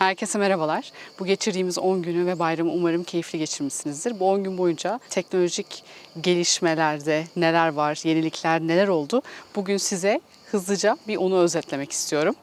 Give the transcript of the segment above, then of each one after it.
Herkese merhabalar. Bu geçirdiğimiz 10 günü ve bayramı umarım keyifli geçirmişsinizdir. Bu 10 gün boyunca teknolojik gelişmelerde neler var, yenilikler neler oldu? Bugün size hızlıca bir onu özetlemek istiyorum.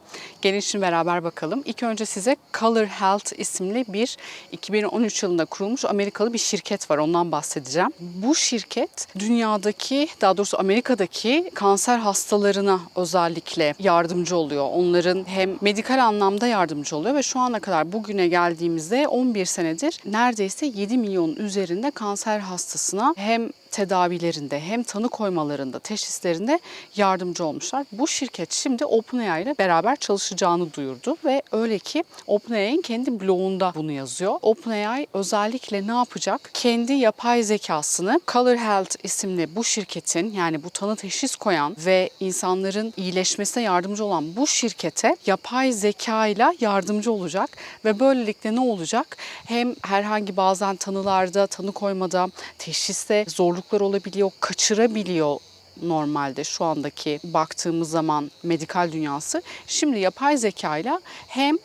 Gelin şimdi beraber bakalım. İlk önce size Color Health isimli bir 2013 yılında kurulmuş Amerikalı bir şirket var. Ondan bahsedeceğim. Bu şirket dünyadaki, daha doğrusu Amerika'daki kanser hastalarına özellikle yardımcı oluyor. Onların hem medikal anlamda yardımcı oluyor ve şu ana kadar bugüne geldiğimizde 11 senedir neredeyse 7 milyon üzerinde kanser hastasına hem tedavilerinde hem tanı koymalarında, teşhislerinde yardımcı olmuşlar. Bu şirket şimdi OpenAI ile beraber çalışacağını duyurdu ve öyle ki OpenAI'nin kendi blogunda bunu yazıyor. OpenAI özellikle ne yapacak? Kendi yapay zekasını Color Health isimli bu şirketin yani bu tanı teşhis koyan ve insanların iyileşmesine yardımcı olan bu şirkete yapay zeka ile yardımcı olacak ve böylelikle ne olacak? Hem herhangi bazen tanılarda, tanı koymada, teşhiste zorluklar olabiliyor, kaçırabiliyor normalde şu andaki baktığımız zaman medikal dünyası. Şimdi yapay zeka ile hem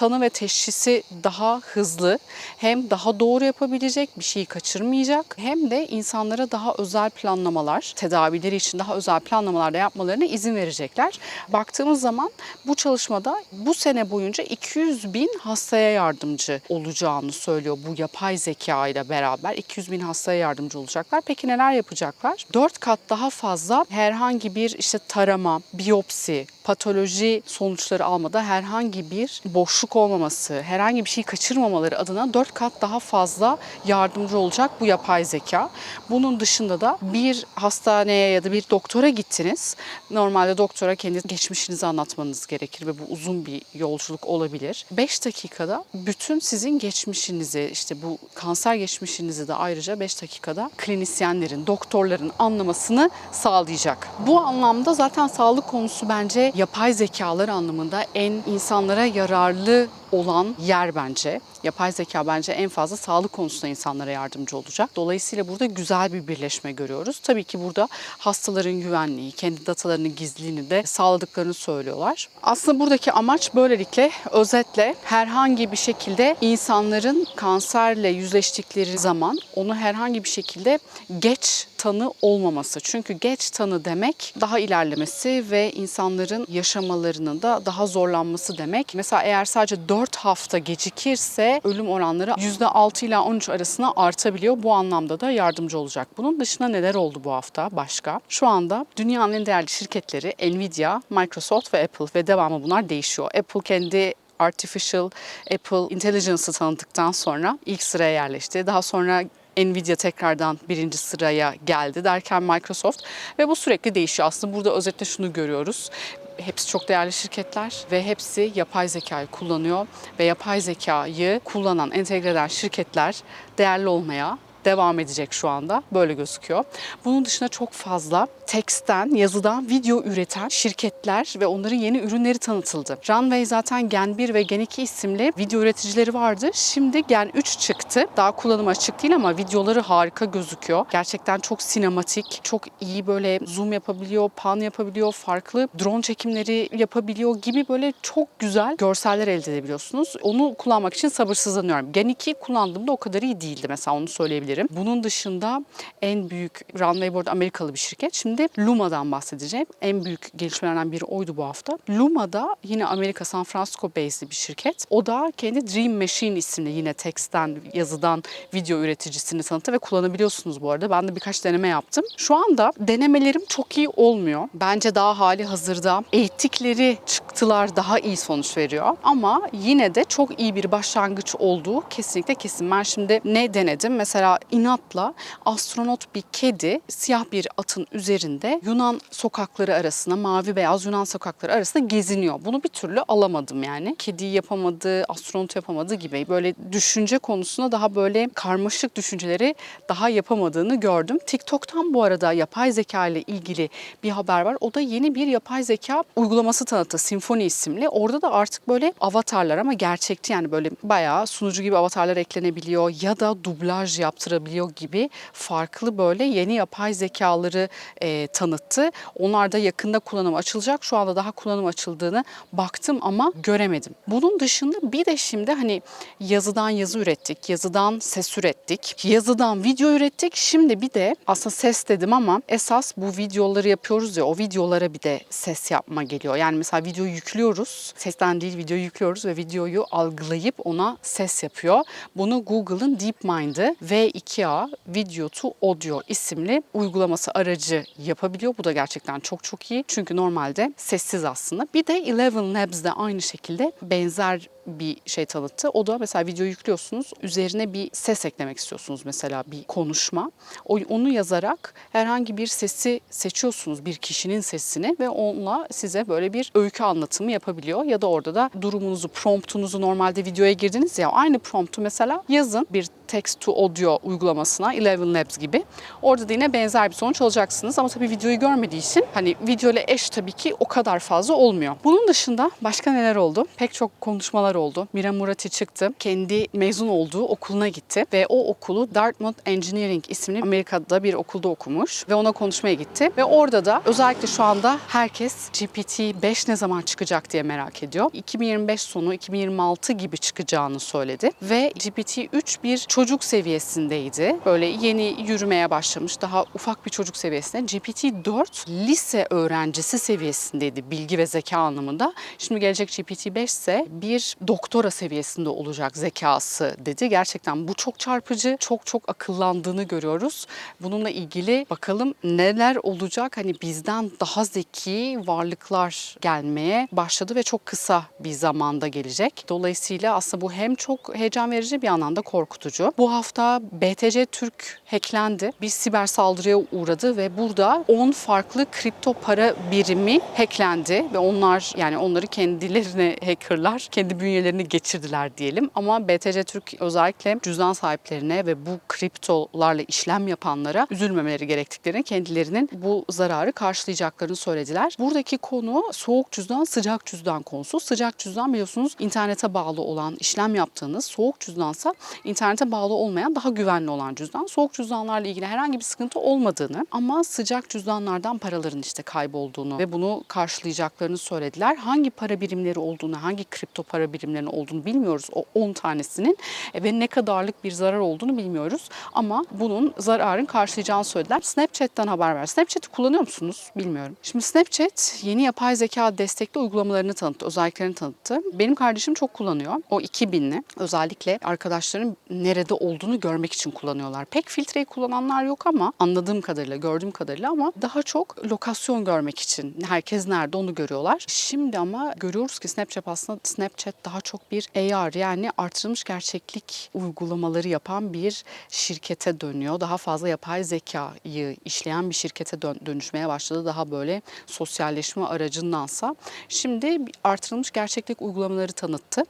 tanı ve teşhisi daha hızlı hem daha doğru yapabilecek bir şeyi kaçırmayacak hem de insanlara daha özel planlamalar tedavileri için daha özel planlamalar da yapmalarına izin verecekler. Baktığımız zaman bu çalışmada bu sene boyunca 200 bin hastaya yardımcı olacağını söylüyor bu yapay zeka ile beraber 200 bin hastaya yardımcı olacaklar. Peki neler yapacaklar? 4 kat daha fazla herhangi bir işte tarama, biyopsi, patoloji sonuçları almada herhangi bir boşluk olmaması, herhangi bir şey kaçırmamaları adına 4 kat daha fazla yardımcı olacak bu yapay zeka. Bunun dışında da bir hastaneye ya da bir doktora gittiniz. Normalde doktora kendi geçmişinizi anlatmanız gerekir ve bu uzun bir yolculuk olabilir. 5 dakikada bütün sizin geçmişinizi, işte bu kanser geçmişinizi de ayrıca 5 dakikada klinisyenlerin, doktorların anlamasını sağlayacak. Bu anlamda zaten sağlık konusu bence yapay zekalar anlamında en insanlara yararlı olan yer bence. Yapay zeka bence en fazla sağlık konusunda insanlara yardımcı olacak. Dolayısıyla burada güzel bir birleşme görüyoruz. Tabii ki burada hastaların güvenliği, kendi datalarının gizliliğini de sağladıklarını söylüyorlar. Aslında buradaki amaç böylelikle özetle herhangi bir şekilde insanların kanserle yüzleştikleri zaman onu herhangi bir şekilde geç tanı olmaması. Çünkü geç tanı demek daha ilerlemesi ve insanların yaşamalarının da daha zorlanması demek. Mesela eğer sadece 4 hafta gecikirse ölüm oranları %6 ile 13 arasına artabiliyor. Bu anlamda da yardımcı olacak. Bunun dışında neler oldu bu hafta başka? Şu anda dünyanın en değerli şirketleri Nvidia, Microsoft ve Apple ve devamı bunlar değişiyor. Apple kendi Artificial Apple Intelligence'ı tanıdıktan sonra ilk sıraya yerleşti. Daha sonra Nvidia tekrardan birinci sıraya geldi derken Microsoft ve bu sürekli değişiyor. Aslında burada özetle şunu görüyoruz. Hepsi çok değerli şirketler ve hepsi yapay zekayı kullanıyor ve yapay zekayı kullanan, entegre eden şirketler değerli olmaya devam edecek şu anda. Böyle gözüküyor. Bunun dışında çok fazla teksten, yazıdan video üreten şirketler ve onların yeni ürünleri tanıtıldı. Runway zaten Gen 1 ve Gen 2 isimli video üreticileri vardı. Şimdi Gen 3 çıktı. Daha kullanıma açık değil ama videoları harika gözüküyor. Gerçekten çok sinematik, çok iyi böyle zoom yapabiliyor, pan yapabiliyor, farklı drone çekimleri yapabiliyor gibi böyle çok güzel görseller elde edebiliyorsunuz. Onu kullanmak için sabırsızlanıyorum. Gen 2 kullandığımda o kadar iyi değildi mesela onu söyleyebilirim diyebilirim. Bunun dışında en büyük Runway bu arada Amerikalı bir şirket. Şimdi Luma'dan bahsedeceğim. En büyük gelişmelerden biri oydu bu hafta. Luma'da yine Amerika San Francisco based'li bir şirket. O da kendi Dream Machine isimli yine teksten, yazıdan video üreticisini tanıttı ve kullanabiliyorsunuz bu arada. Ben de birkaç deneme yaptım. Şu anda denemelerim çok iyi olmuyor. Bence daha hali hazırda eğittikleri çıktılar daha iyi sonuç veriyor. Ama yine de çok iyi bir başlangıç olduğu kesinlikle kesin. Ben şimdi ne denedim? Mesela inatla astronot bir kedi siyah bir atın üzerinde Yunan sokakları arasında mavi beyaz Yunan sokakları arasında geziniyor. Bunu bir türlü alamadım yani. Kedi yapamadı, astronot yapamadı gibi böyle düşünce konusunda daha böyle karmaşık düşünceleri daha yapamadığını gördüm. TikTok'tan bu arada yapay zeka ile ilgili bir haber var. O da yeni bir yapay zeka uygulaması tanıttı. Symfony isimli. Orada da artık böyle avatarlar ama gerçekçi yani böyle bayağı sunucu gibi avatarlar eklenebiliyor ya da dublaj yaptırabiliyor çalıştırabiliyor gibi farklı böyle yeni yapay zekaları e, tanıttı. Onlar da yakında kullanım açılacak. Şu anda daha kullanım açıldığını baktım ama göremedim. Bunun dışında bir de şimdi hani yazıdan yazı ürettik, yazıdan ses ürettik, yazıdan video ürettik. Şimdi bir de aslında ses dedim ama esas bu videoları yapıyoruz ya o videolara bir de ses yapma geliyor. Yani mesela videoyu yüklüyoruz. Sesten değil videoyu yüklüyoruz ve videoyu algılayıp ona ses yapıyor. Bunu Google'ın DeepMind'ı V2A Video to Audio isimli uygulaması aracı yapabiliyor. Bu da gerçekten çok çok iyi. Çünkü normalde sessiz aslında. Bir de Eleven Labs de aynı şekilde benzer bir şey tanıttı. O da mesela video yüklüyorsunuz. Üzerine bir ses eklemek istiyorsunuz mesela bir konuşma. Onu yazarak herhangi bir sesi seçiyorsunuz. Bir kişinin sesini ve onunla size böyle bir öykü anlatımı yapabiliyor. Ya da orada da durumunuzu, promptunuzu normalde videoya girdiniz ya aynı promptu mesela yazın bir text to audio uygulamasına Eleven Labs gibi. Orada da yine benzer bir sonuç alacaksınız ama tabii videoyu görmediği için hani video ile eş tabii ki o kadar fazla olmuyor. Bunun dışında başka neler oldu? Pek çok konuşmalar oldu. Mira Murati çıktı. Kendi mezun olduğu okuluna gitti ve o okulu Dartmouth Engineering isimli Amerika'da bir okulda okumuş ve ona konuşmaya gitti. Ve orada da özellikle şu anda herkes GPT-5 ne zaman çıkacak diye merak ediyor. 2025 sonu 2026 gibi çıkacağını söyledi ve GPT-3 bir çocuk seviyesindeydi. Böyle yeni yürümeye başlamış daha ufak bir çocuk seviyesinde. GPT-4 lise öğrencisi seviyesindeydi bilgi ve zeka anlamında. Şimdi gelecek GPT-5 ise bir doktora seviyesinde olacak zekası dedi. Gerçekten bu çok çarpıcı, çok çok akıllandığını görüyoruz. Bununla ilgili bakalım neler olacak? Hani bizden daha zeki varlıklar gelmeye başladı ve çok kısa bir zamanda gelecek. Dolayısıyla aslında bu hem çok heyecan verici bir yandan da korkutucu. Bu hafta BTC Türk hacklendi. Bir siber saldırıya uğradı ve burada 10 farklı kripto para birimi hacklendi ve onlar yani onları kendilerine hackerlar kendi bünyelerine geçirdiler diyelim. Ama BTC Türk özellikle cüzdan sahiplerine ve bu kriptolarla işlem yapanlara üzülmemeleri gerektiklerini kendilerinin bu zararı karşılayacaklarını söylediler. Buradaki konu soğuk cüzdan, sıcak cüzdan konusu. Sıcak cüzdan biliyorsunuz internete bağlı olan işlem yaptığınız, soğuk cüzdansa internete bağlı olmayan daha güvenli olan cüzdan. Soğuk cüzdanlarla ilgili herhangi bir sıkıntı olmadığını ama sıcak cüzdanlardan paraların işte kaybolduğunu ve bunu karşılayacaklarını söylediler. Hangi para birimleri olduğunu, hangi kripto para birimlerinin olduğunu bilmiyoruz o 10 tanesinin E, ve ne kadarlık bir zarar olduğunu bilmiyoruz. Ama bunun zararın karşılayacağını söylediler. Snapchat'ten haber ver. Snapchat'i kullanıyor musunuz? Bilmiyorum. Şimdi Snapchat yeni yapay zeka destekli uygulamalarını tanıttı, özelliklerini tanıttı. Benim kardeşim çok kullanıyor. O 2000'li. Özellikle arkadaşların nerede olduğunu görmek için kullanıyorlar. Pek filtreyi kullananlar yok ama anladığım kadarıyla, gördüğüm kadarıyla ama daha çok lokasyon görmek için herkes nerede onu görüyorlar. Şimdi ama görüyoruz ki Snapchat aslında Snapchat daha çok bir AR yani artırılmış gerçeklik uygulamaları yapan bir şirkete dönüyor. Daha fazla yapay zekayı işleyen bir şirkete dön- dönüşmeye başladı. Daha böyle sosyalleşme aracındansa. Şimdi artırılmış gerçeklik uygulamaları tanıttı.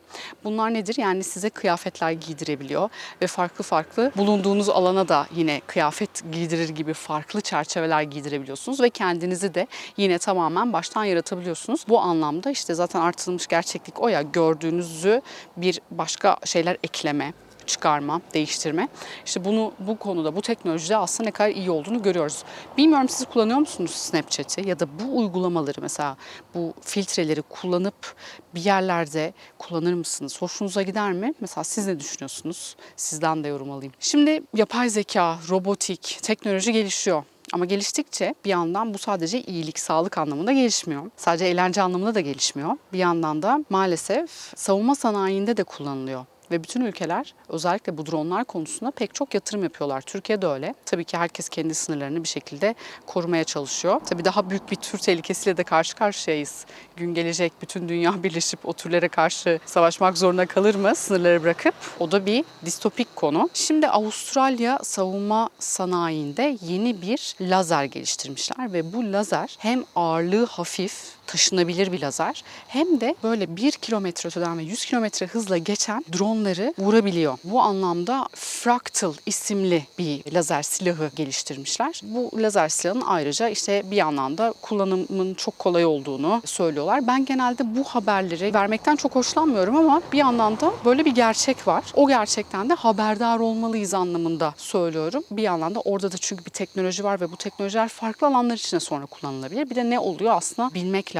Bunlar nedir? Yani size kıyafetler giydirebiliyor ve farklı farklı bulunduğunuz alana da yine kıyafet giydirir gibi farklı çerçeveler giydirebiliyorsunuz ve kendinizi de yine tamamen baştan yaratabiliyorsunuz. Bu anlamda işte zaten artırılmış gerçeklik o ya gördüğünüzü bir başka şeyler ekleme, çıkarma, değiştirme. İşte bunu bu konuda, bu teknolojide aslında ne kadar iyi olduğunu görüyoruz. Bilmiyorum siz kullanıyor musunuz Snapchat'i ya da bu uygulamaları mesela bu filtreleri kullanıp bir yerlerde kullanır mısınız? Hoşunuza gider mi? Mesela siz ne düşünüyorsunuz? Sizden de yorum alayım. Şimdi yapay zeka, robotik, teknoloji gelişiyor. Ama geliştikçe bir yandan bu sadece iyilik, sağlık anlamında gelişmiyor. Sadece eğlence anlamında da gelişmiyor. Bir yandan da maalesef savunma sanayinde de kullanılıyor. Ve bütün ülkeler özellikle bu dronlar konusunda pek çok yatırım yapıyorlar. Türkiye de öyle. Tabii ki herkes kendi sınırlarını bir şekilde korumaya çalışıyor. Tabii daha büyük bir tür tehlikesiyle de karşı karşıyayız. Gün gelecek bütün dünya birleşip o türlere karşı savaşmak zorunda kalır mı sınırları bırakıp? O da bir distopik konu. Şimdi Avustralya savunma sanayinde yeni bir lazer geliştirmişler ve bu lazer hem ağırlığı hafif taşınabilir bir lazer hem de böyle 1 kilometre öteden ve 100 kilometre hızla geçen dronları vurabiliyor. Bu anlamda Fractal isimli bir lazer silahı geliştirmişler. Bu lazer silahın ayrıca işte bir yandan da kullanımın çok kolay olduğunu söylüyorlar. Ben genelde bu haberleri vermekten çok hoşlanmıyorum ama bir yandan da böyle bir gerçek var. O gerçekten de haberdar olmalıyız anlamında söylüyorum. Bir yandan da orada da çünkü bir teknoloji var ve bu teknolojiler farklı alanlar için de sonra kullanılabilir. Bir de ne oluyor aslında bilmek lazım.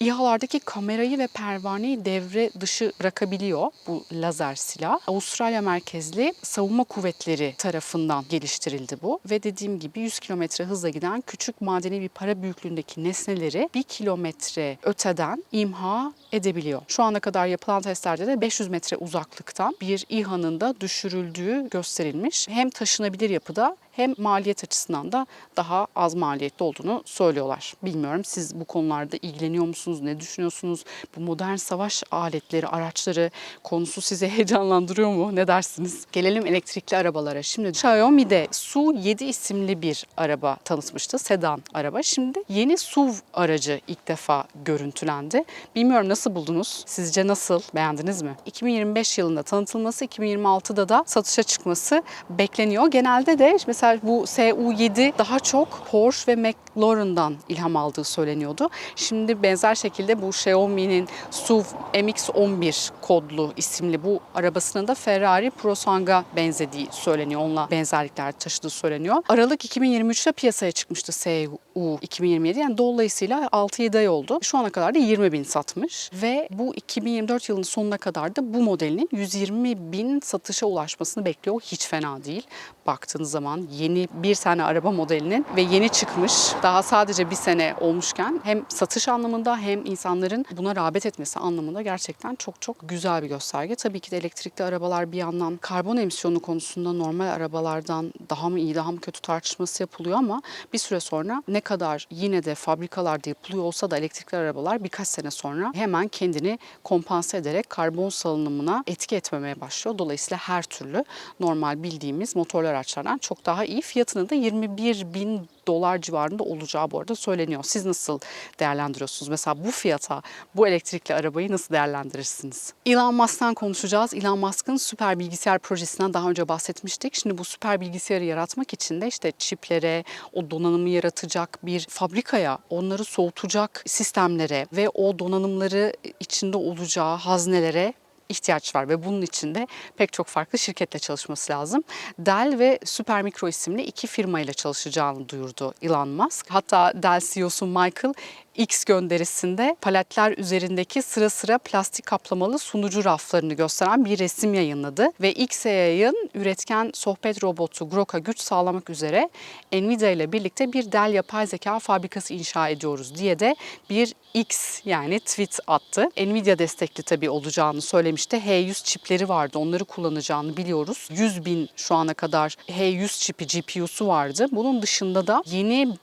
İHA'lardaki kamerayı ve pervaneyi devre dışı bırakabiliyor bu lazer silah. Avustralya merkezli savunma kuvvetleri tarafından geliştirildi bu. Ve dediğim gibi 100 kilometre hızla giden küçük madeni bir para büyüklüğündeki nesneleri 1 kilometre öteden imha edebiliyor. Şu ana kadar yapılan testlerde de 500 metre uzaklıktan bir İHA'nın da düşürüldüğü gösterilmiş. Hem taşınabilir yapıda hem maliyet açısından da daha az maliyetli olduğunu söylüyorlar. Bilmiyorum siz bu konularda ilgileniyor musunuz? Ne düşünüyorsunuz? Bu modern savaş aletleri, araçları konusu sizi heyecanlandırıyor mu? Ne dersiniz? Gelelim elektrikli arabalara. Şimdi Xiaomi'de Su7 isimli bir araba tanıtmıştı. Sedan araba. Şimdi yeni SUV aracı ilk defa görüntülendi. Bilmiyorum nasıl buldunuz? Sizce nasıl? Beğendiniz mi? 2025 yılında tanıtılması, 2026'da da satışa çıkması bekleniyor. Genelde de mesela bu SU7 daha çok Porsche ve McLaren'dan ilham aldığı söyleniyordu. Şimdi benzer şekilde bu Xiaomi'nin SUV MX-11 kodlu isimli bu arabasının da Ferrari Prosang'a benzediği söyleniyor. Onunla benzerlikler taşıdığı söyleniyor. Aralık 2023'te piyasaya çıkmıştı SU 2027 yani dolayısıyla 6-7 ay oldu. Şu ana kadar da 20 bin satmış ve bu 2024 yılının sonuna kadar da bu modelinin 120 bin satışa ulaşmasını bekliyor. Hiç fena değil. Baktığınız zaman yeni bir tane araba modelinin ve yeni çıkmış daha sadece bir sene olmuşken hem satış anlamında hem insanların buna rağbet etmesi anlamında gerçekten çok çok güzel bir gösterge. Tabii ki de elektrikli arabalar bir yandan karbon emisyonu konusunda normal arabalardan daha mı iyi daha mı kötü tartışması yapılıyor ama bir süre sonra ne kadar yine de fabrikalarda yapılıyor olsa da elektrikli arabalar birkaç sene sonra hemen kendini kompanse ederek karbon salınımına etki etmemeye başlıyor. Dolayısıyla her türlü normal bildiğimiz motorlu araçlardan çok daha iyi. Fiyatının da 21 bin dolar civarında olacağı bu arada söyleniyor. Siz nasıl değerlendiriyorsunuz? Mesela bu fiyata bu elektrikli arabayı nasıl değerlendirirsiniz? Elon Musk'tan konuşacağız. Elon Musk'ın süper bilgisayar projesinden daha önce bahsetmiştik. Şimdi bu süper bilgisayarı yaratmak için de işte çiplere, o donanımı yaratacak bir fabrikaya, onları soğutacak sistemlere ve o donanımları içinde olacağı haznelere ihtiyaç var ve bunun için de pek çok farklı şirketle çalışması lazım. Dell ve Supermicro isimli iki firmayla çalışacağını duyurdu Elon Musk. Hatta Dell CEO'su Michael X gönderisinde paletler üzerindeki sıra sıra plastik kaplamalı sunucu raflarını gösteren bir resim yayınladı ve XAI'ın üretken sohbet robotu Grok'a güç sağlamak üzere Nvidia ile birlikte bir Dell yapay zeka fabrikası inşa ediyoruz diye de bir X yani tweet attı. Nvidia destekli tabii olacağını söylemişti. H100 çipleri vardı. Onları kullanacağını biliyoruz. 100 bin şu ana kadar H100 çipi GPU'su vardı. Bunun dışında da yeni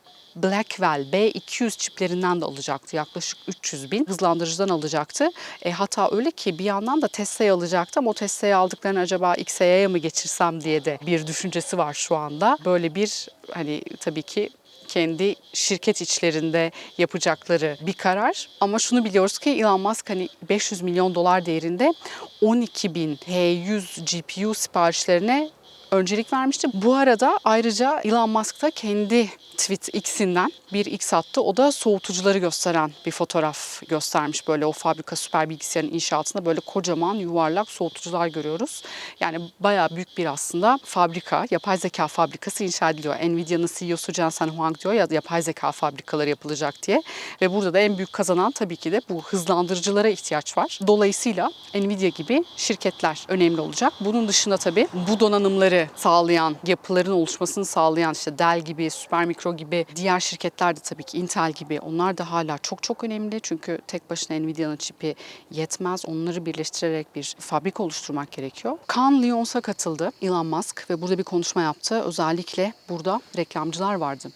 Blackwell B200 çiplerinden de alacaktı. Yaklaşık 300 bin hızlandırıcıdan alacaktı. E, hatta öyle ki bir yandan da Tesla'yı alacaktı ama o Tesla'yı aldıklarını acaba XAI'ye mı geçirsem diye de bir düşüncesi var şu anda. Böyle bir hani tabii ki kendi şirket içlerinde yapacakları bir karar. Ama şunu biliyoruz ki Elon Musk hani 500 milyon dolar değerinde 12 bin H100 GPU siparişlerine öncelik vermişti. Bu arada ayrıca Elon Musk da kendi tweet X'inden bir X attı. O da soğutucuları gösteren bir fotoğraf göstermiş. Böyle o fabrika süper bilgisayarın inşaatında böyle kocaman yuvarlak soğutucular görüyoruz. Yani bayağı büyük bir aslında fabrika, yapay zeka fabrikası inşa ediliyor. Nvidia'nın CEO'su Jensen Huang diyor ya yapay zeka fabrikaları yapılacak diye. Ve burada da en büyük kazanan tabii ki de bu hızlandırıcılara ihtiyaç var. Dolayısıyla Nvidia gibi şirketler önemli olacak. Bunun dışında tabii bu donanımları sağlayan, yapıların oluşmasını sağlayan işte Dell gibi, Supermicro gibi diğer şirketler de tabii ki Intel gibi onlar da hala çok çok önemli. Çünkü tek başına Nvidia'nın çipi yetmez. Onları birleştirerek bir fabrika oluşturmak gerekiyor. Cannes Lions'a katıldı Elon Musk ve burada bir konuşma yaptı. Özellikle burada reklamcılar vardı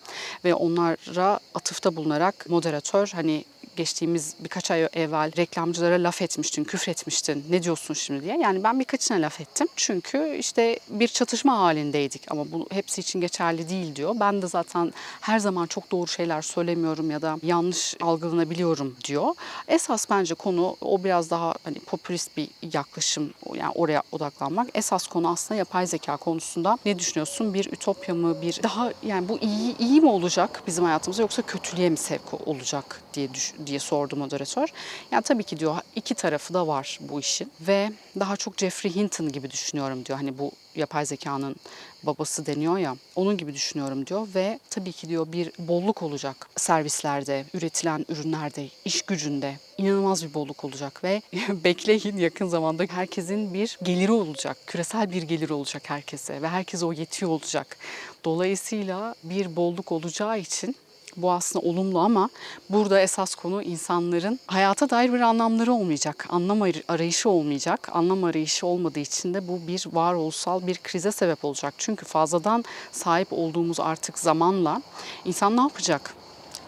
ve onlara atıfta bulunarak moderatör hani geçtiğimiz birkaç ay evvel reklamcılara laf etmiştin, küfretmiştin. Ne diyorsun şimdi diye. Yani ben birkaçına laf ettim. Çünkü işte bir çatışma halindeydik ama bu hepsi için geçerli değil diyor. Ben de zaten her zaman çok doğru şeyler söylemiyorum ya da yanlış algılanabiliyorum diyor. Esas bence konu o biraz daha hani popülist bir yaklaşım yani oraya odaklanmak. Esas konu aslında yapay zeka konusunda ne düşünüyorsun? Bir ütopya mı? Bir daha yani bu iyi iyi mi olacak bizim hayatımıza yoksa kötülüğe mi sevk olacak diye düş- diye sordu moderatör. Yani tabii ki diyor iki tarafı da var bu işin ve daha çok Jeffrey Hinton gibi düşünüyorum diyor. Hani bu yapay zekanın babası deniyor ya onun gibi düşünüyorum diyor ve tabii ki diyor bir bolluk olacak servislerde, üretilen ürünlerde, iş gücünde inanılmaz bir bolluk olacak ve bekleyin yakın zamanda herkesin bir geliri olacak. Küresel bir geliri olacak herkese ve herkese o yetiyor olacak. Dolayısıyla bir bolluk olacağı için bu aslında olumlu ama burada esas konu insanların hayata dair bir anlamları olmayacak. Anlam ar- arayışı olmayacak. Anlam arayışı olmadığı için de bu bir varoluşsal bir krize sebep olacak. Çünkü fazladan sahip olduğumuz artık zamanla insan ne yapacak?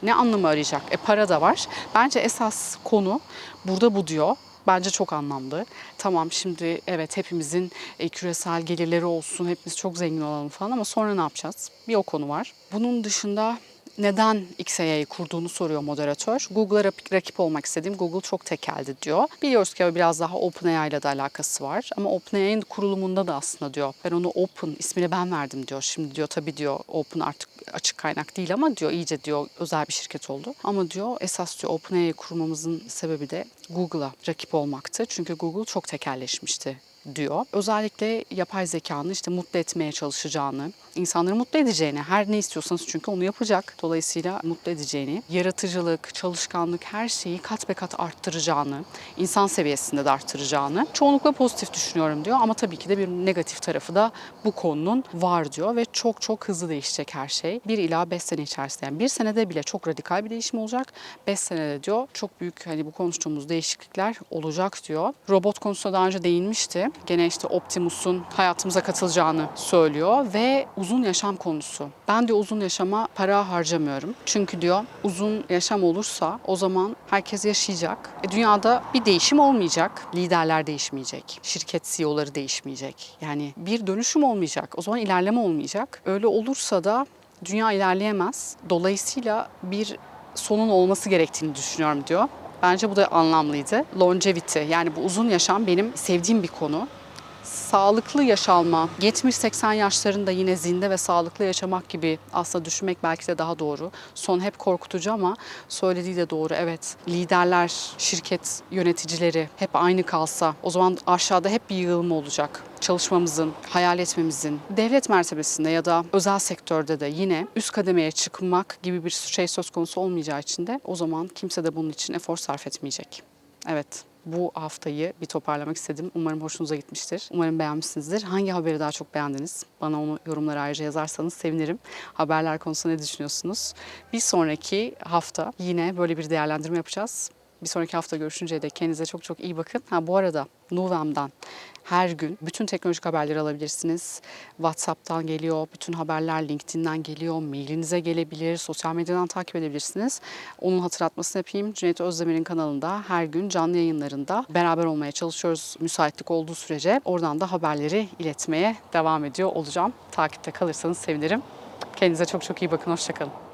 Ne anlamı arayacak? E para da var. Bence esas konu burada bu diyor. Bence çok anlamlı. Tamam şimdi evet hepimizin e, küresel gelirleri olsun, hepimiz çok zengin olalım falan ama sonra ne yapacağız? Bir o konu var. Bunun dışında neden XAI'yi kurduğunu soruyor moderatör. Google'a rak- rakip olmak istediğim Google çok tekeldi diyor. Biliyoruz ki biraz daha OpenAI ile de alakası var. Ama OpenAI'nin kurulumunda da aslında diyor. Ben onu Open ismini ben verdim diyor. Şimdi diyor tabii diyor Open artık açık kaynak değil ama diyor iyice diyor özel bir şirket oldu. Ama diyor esas diyor OpenAI'yi kurmamızın sebebi de Google'a rakip olmaktı. Çünkü Google çok tekelleşmişti diyor. Özellikle yapay zekanın işte mutlu etmeye çalışacağını, insanları mutlu edeceğini, her ne istiyorsanız çünkü onu yapacak. Dolayısıyla mutlu edeceğini, yaratıcılık, çalışkanlık her şeyi kat be kat arttıracağını, insan seviyesinde de arttıracağını çoğunlukla pozitif düşünüyorum diyor. Ama tabii ki de bir negatif tarafı da bu konunun var diyor ve çok çok hızlı değişecek her şey. 1 ila 5 sene içerisinde yani bir senede bile çok radikal bir değişim olacak. 5 senede diyor çok büyük hani bu konuştuğumuz değişiklikler olacak diyor. Robot konusunda daha önce değinmişti. Gene işte Optimus'un hayatımıza katılacağını söylüyor ve uzun yaşam konusu. Ben diyor uzun yaşama para harcamıyorum. Çünkü diyor uzun yaşam olursa o zaman herkes yaşayacak. E, dünyada bir değişim olmayacak. Liderler değişmeyecek. Şirket CEO'ları değişmeyecek. Yani bir dönüşüm olmayacak. O zaman ilerleme olmayacak. Öyle olursa da dünya ilerleyemez. Dolayısıyla bir sonun olması gerektiğini düşünüyorum diyor. Bence bu da anlamlıydı. Longevity yani bu uzun yaşam benim sevdiğim bir konu. Sağlıklı yaşalma, 70-80 yaşlarında yine zinde ve sağlıklı yaşamak gibi aslında düşünmek belki de daha doğru. Son hep korkutucu ama söylediği de doğru. Evet liderler, şirket yöneticileri hep aynı kalsa o zaman aşağıda hep bir yığılma olacak çalışmamızın, hayal etmemizin, devlet mertebesinde ya da özel sektörde de yine üst kademeye çıkmak gibi bir şey söz konusu olmayacağı için de o zaman kimse de bunun için efor sarf etmeyecek. Evet, bu haftayı bir toparlamak istedim. Umarım hoşunuza gitmiştir. Umarım beğenmişsinizdir. Hangi haberi daha çok beğendiniz? Bana onu yorumlara ayrıca yazarsanız sevinirim. Haberler konusunda ne düşünüyorsunuz? Bir sonraki hafta yine böyle bir değerlendirme yapacağız. Bir sonraki hafta görüşünceye dek kendinize çok çok iyi bakın. Ha bu arada Nuvem'dan her gün bütün teknolojik haberleri alabilirsiniz. WhatsApp'tan geliyor, bütün haberler LinkedIn'den geliyor, mailinize gelebilir, sosyal medyadan takip edebilirsiniz. Onun hatırlatmasını yapayım. Cüneyt Özdemir'in kanalında her gün canlı yayınlarında beraber olmaya çalışıyoruz müsaitlik olduğu sürece. Oradan da haberleri iletmeye devam ediyor olacağım. Takipte kalırsanız sevinirim. Kendinize çok çok iyi bakın. Hoşçakalın.